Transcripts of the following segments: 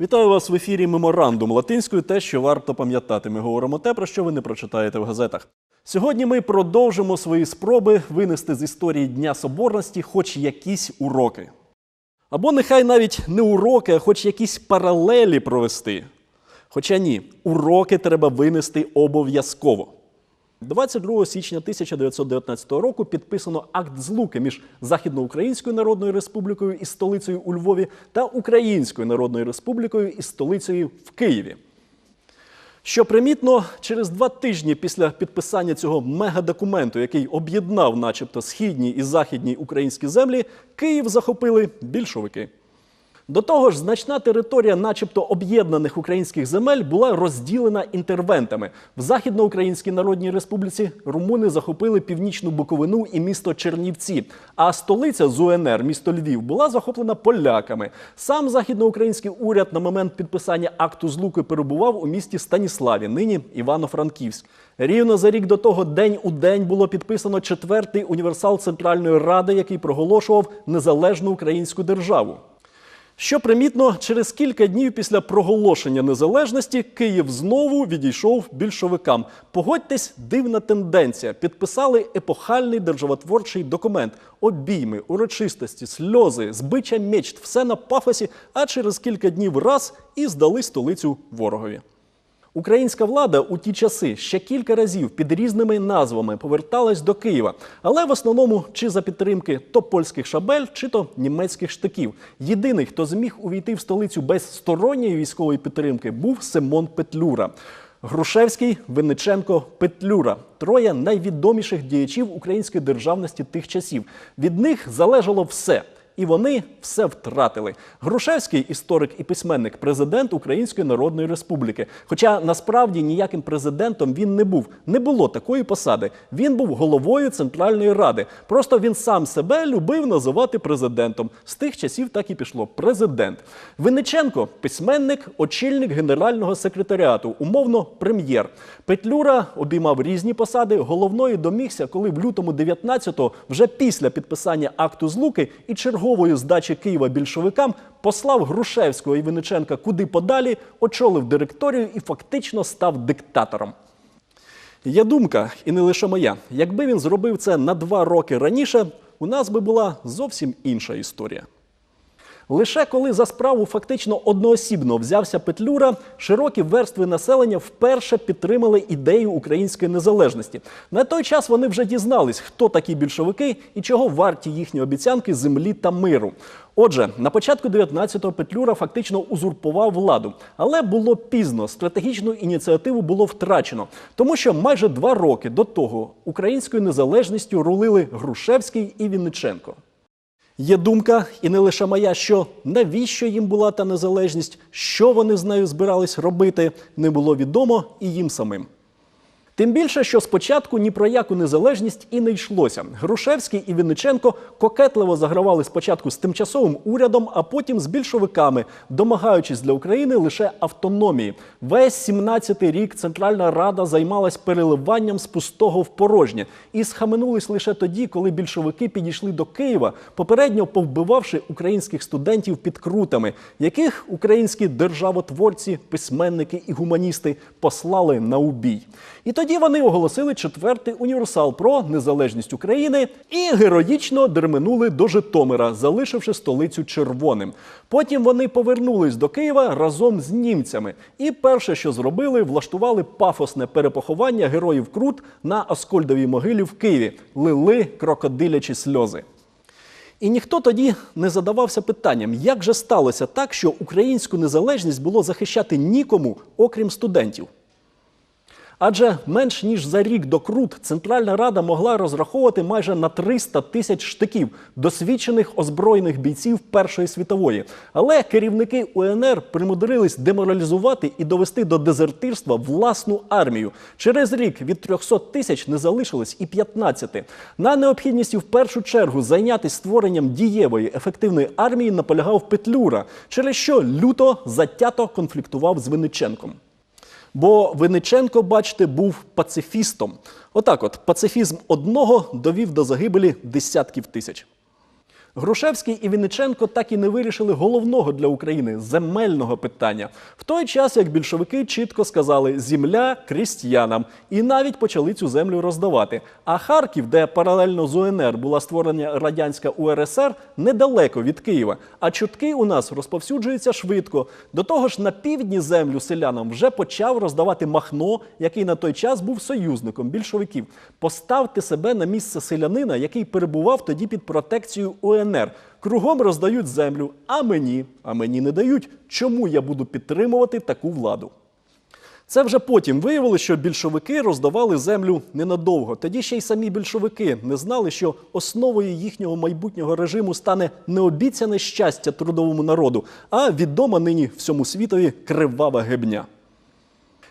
Вітаю вас в ефірі Меморандум латинською. Те, що варто пам'ятати. Ми говоримо те, про що ви не прочитаєте в газетах. Сьогодні ми продовжимо свої спроби винести з історії Дня Соборності хоч якісь уроки. Або нехай навіть не уроки, а хоч якісь паралелі провести. Хоча ні, уроки треба винести обов'язково. 22 січня 1919 року підписано акт злуки між Західноукраїнською Народною Республікою із столицею у Львові та Українською Народною Республікою із столицею в Києві. Що примітно, через два тижні після підписання цього мегадокументу, який об'єднав, начебто, східні і західні українські землі, Київ захопили більшовики. До того ж, значна територія, начебто об'єднаних українських земель, була розділена інтервентами. В Західноукраїнській Народній Республіці румуни захопили північну Буковину і місто Чернівці. А столиця з УНР, місто Львів, була захоплена поляками. Сам західноукраїнський уряд на момент підписання акту злуки перебував у місті Станіславі, нині Івано-Франківськ. Рівно за рік до того день у день було підписано четвертий універсал Центральної Ради, який проголошував незалежну українську державу. Що примітно, через кілька днів після проголошення незалежності Київ знову відійшов більшовикам. Погодьтесь, дивна тенденція. Підписали епохальний державотворчий документ, обійми, урочистості, сльози, збича мечт, все на пафосі, а через кілька днів раз і здали столицю ворогові. Українська влада у ті часи ще кілька разів під різними назвами поверталась до Києва, але в основному чи за підтримки то польських шабель, чи то німецьких штиків. Єдиний, хто зміг увійти в столицю без сторонньої військової підтримки, був Симон Петлюра. Грушевський, Винниченко, Петлюра троє найвідоміших діячів української державності тих часів. Від них залежало все. І вони все втратили. Грушевський історик і письменник, президент Української Народної Республіки. Хоча насправді ніяким президентом він не був. Не було такої посади. Він був головою Центральної Ради. Просто він сам себе любив називати президентом. З тих часів так і пішло. Президент. Винниченко письменник, очільник генерального секретаріату, умовно прем'єр. Петлюра обіймав різні посади. Головної домігся, коли в лютому 19-го, вже після підписання акту злуки і чергової здачі Києва більшовикам, послав Грушевського і Винниченка куди подалі, очолив директорію і фактично став диктатором. Є думка, і не лише моя. Якби він зробив це на два роки раніше, у нас би була зовсім інша історія. Лише коли за справу фактично одноосібно взявся Петлюра, широкі верстви населення вперше підтримали ідею української незалежності. На той час вони вже дізнались, хто такі більшовики і чого варті їхні обіцянки землі та миру. Отже, на початку 19-го Петлюра фактично узурпував владу, але було пізно. Стратегічну ініціативу було втрачено, тому що майже два роки до того українською незалежністю рулили Грушевський і Вінниченко. Є думка, і не лише моя, що навіщо їм була та незалежність, що вони з нею збирались робити, не було відомо і їм самим. Тим більше, що спочатку ні про яку незалежність і не йшлося. Грушевський і Вінниченко кокетливо загравали спочатку з тимчасовим урядом, а потім з більшовиками, домагаючись для України лише автономії. Весь 17-й рік Центральна Рада займалась переливанням з пустого в порожнє і схаменулись лише тоді, коли більшовики підійшли до Києва, попередньо повбивавши українських студентів під крутами, яких українські державотворці, письменники і гуманісти послали на убій. І тоді вони оголосили четвертий універсал про незалежність України і героїчно дерменули до Житомира, залишивши столицю червоним. Потім вони повернулись до Києва разом з німцями. І перше, що зробили, влаштували пафосне перепоховання героїв Крут на Оскольдовій могилі в Києві, лили крокодилячі сльози. І ніхто тоді не задавався питанням, як же сталося так, що українську незалежність було захищати нікому, окрім студентів. Адже менш ніж за рік до Крут Центральна Рада могла розраховувати майже на 300 тисяч штиків досвідчених озброєних бійців Першої світової. Але керівники УНР примудрились деморалізувати і довести до дезертирства власну армію. Через рік від 300 тисяч не залишилось і 15. На необхідності в першу чергу зайнятися створенням дієвої ефективної армії наполягав Петлюра, через що люто затято конфліктував з Винниченком. Бо Винниченко, бачите, був пацифістом. Отак, от пацифізм одного довів до загибелі десятків тисяч. Грушевський і Вінниченко так і не вирішили головного для України земельного питання. В той час, як більшовики чітко сказали земля крістіянам, і навіть почали цю землю роздавати. А Харків, де паралельно з УНР була створена радянська УРСР, недалеко від Києва. А чутки у нас розповсюджуються швидко. До того ж, на півдні землю селянам вже почав роздавати Махно, який на той час був союзником більшовиків. Поставте себе на місце селянина, який перебував тоді під протекцією УНР. Кругом роздають землю, а мені, а мені не дають. Чому я буду підтримувати таку владу? Це вже потім виявилося, що більшовики роздавали землю ненадовго. Тоді ще й самі більшовики не знали, що основою їхнього майбутнього режиму стане не обіцяне щастя трудовому народу, а відома нині всьому світові кривава гебня.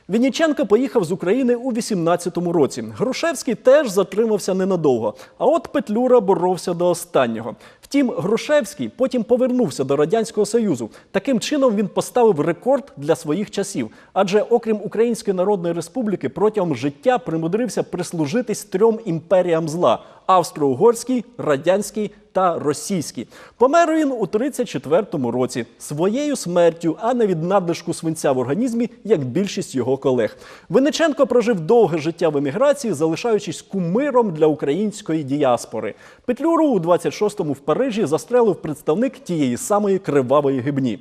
Вінніченко поїхав з України у 18-му році. Грушевський теж затримався ненадовго. А от Петлюра боровся до останнього. Втім, Грушевський потім повернувся до Радянського Союзу. Таким чином він поставив рекорд для своїх часів. Адже, окрім Української Народної Республіки, протягом життя примудрився прислужитись трьом імперіям зла: австро-угорській, радянській та російській. Помер він у 34-му році своєю смертю, а не від надлишку свинця в організмі, як більшість його колег. Винниченко прожив довге життя в еміграції, залишаючись кумиром для української діаспори. Петлюру у 26-му в Парижі застрелив представник тієї самої кривавої гибні.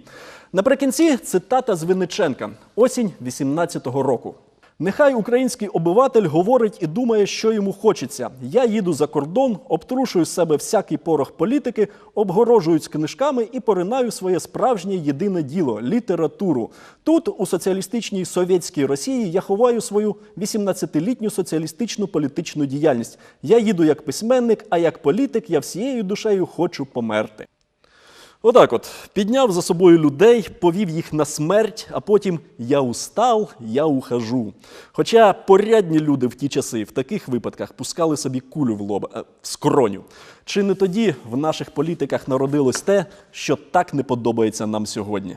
Наприкінці цитата з Винниченка, осінь 18-го року. Нехай український обиватель говорить і думає, що йому хочеться. Я їду за кордон, обтрушую з себе всякий порох політики, обгорожуюсь книжками і поринаю своє справжнє єдине діло літературу. Тут, у соціалістичній совєтській Росії, я ховаю свою 18-літню соціалістичну політичну діяльність. Я їду як письменник, а як політик я всією душею хочу померти. Отак от підняв за собою людей, повів їх на смерть, а потім я устав, я ухожу. Хоча порядні люди в ті часи в таких випадках пускали собі кулю в лоб е, в скроню. Чи не тоді в наших політиках народилось те, що так не подобається нам сьогодні?